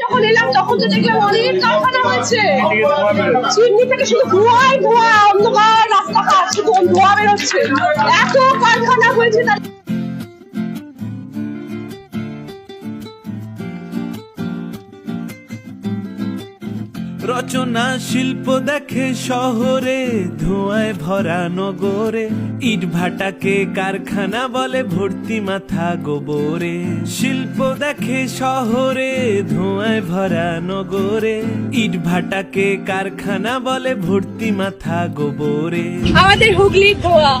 যখন এলাম, তখন তো দেখলাম অনেক কারখানা হয়েছে। চিমনি থেকে শুধু ধোঁয়া, অন্ধকার, রাস্তাঘাট, শুধু ধোঁয়া বেরোচ্ছে। এত কারখানা হয়েছে রচনা শিল্প দেখে শহরে ধোঁয়ায় ভরা নগরে, ইট ভাটাকে কারখানা বলে ভর্তি মাথা গোবরে। শিল্প দেখে শহরে ধোঁয়ায় ভরা নগরে ইট ভাটাকে কারখানা বলে ভর্তি মাথা গোবরে। আমাদের হুগলির ধোঁয়া।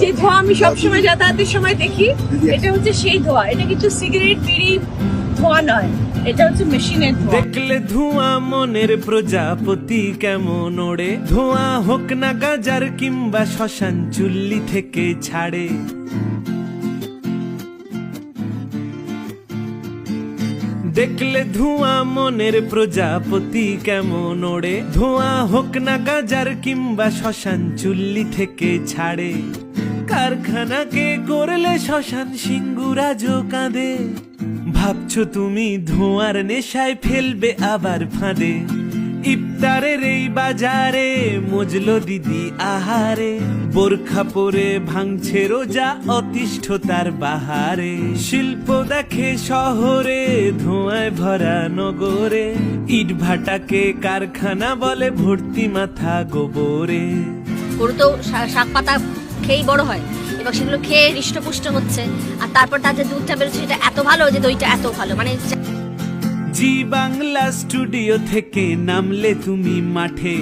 যে ধোঁয়া আমি সবসময় যাতায়াতের সময় দেখি এটা হচ্ছে সেই ধোঁয়া। এটা কিন্তু সিগারেট বিড়ি ধোঁয়া নয় এটা হচ্ছে মেশিনের ধোঁয়া। দেখলে ধোঁয়া মনের প্রজাপতি কেমন ওড়ে। ধোঁয়া হোক না গাজার কিংবা শ্মশান চুল্লি থেকে ছাড়ে। দেখলে ধোঁয়া মনের প্রজাপতি কেমন ওড়ে? ধোঁয়া হোক না গাজার কিংবা শ্মশান চুল্লি থেকে ছাড়ে। কারখানাকে করলে শ্মশান সিঙ্গুরাজ কাঁদে। ভাবছ তুমি ধোঁয়ার নেশায় ফেলবে আবার ফাঁদে। ইফতারের এই বাজারে মজলো দিদি আহারে। বোরখা পরে ভাঙছে রোজা অতিষ্ঠ তার বাহারে। শিল্প দেখে শহরে ধোঁয়ায় ভরা নগরে ইট ভাটাকে কারখানা বলে ভর্তি মাথা গোবরে। গরু তো শাক পাতা খেয়েই বড় হয় এবং সেগুলো খেয়ে হৃষ্টপুষ্ট হচ্ছে আর তারপর তার যে দুধটা বেরোচ্ছে সেটা এত ভালো যে দইটা এত ভালো মানে জি বাংলা স্টুডিও থেকে নামলে তুমি মাঠে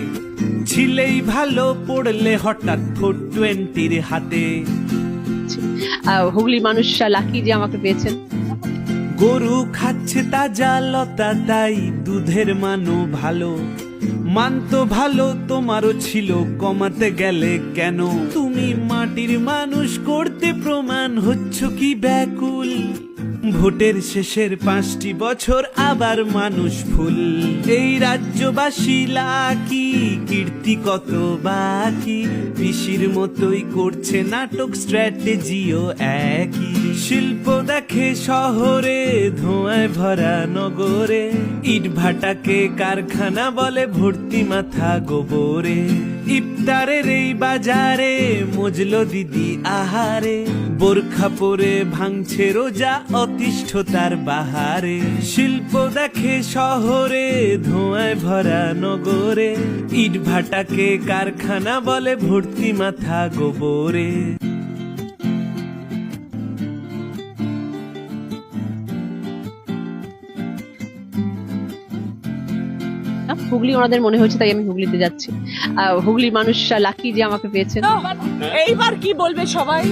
ছিলেই ভালো পড়লে হঠাৎ ফোর টোয়েন্টির হাতে। আহ, হুগলি মানুষরা লাকি যে আমাকে পেয়েছেন। গরু খাচ্ছে তাজা লতা, তাই দুধের মানও ভালো। মান তো ভালো, তোমারও ছিল, কমাতে গেলে কেন? তুমি মাটির মানুষ, করতে প্রমাণ হচ্ছ কি ব্যাকুল? ভোটের শেষের পাঁচটি বছর আবার মানুষ ফুল। এই রাজ্যবাসী লাকি, কীর্তি কত বাকি? পিসির মতোই করছে নাটক, স্ট্র্যাটেজিও একই। শিল্প দেখে শহরে ধোঁয়ায় ভরা নগরে। ইট ভাটাকে কারখানা বলে, ভর্তি মাথা গোবরে। ইফতারের এই বাজারে, মজলো দিদি আহারে। বোরখা পরে ভাঙছে রোজা অতিষ্ঠ তার বাহারে। শিল্প দেখে শহরে ধোঁয়ায় ভরা নগরে। ইট ভাটাকে কারখানা বলে ভর্তি মাথা গোবরে। হুগলি ওনাদের মনে হয়েছে তাই আমি হুগলিতে যাচ্ছি। আহ, হুগলির মানুষরা লাকি যে আমাকে পেয়েছেন। এইবার কি বলবে সবাই?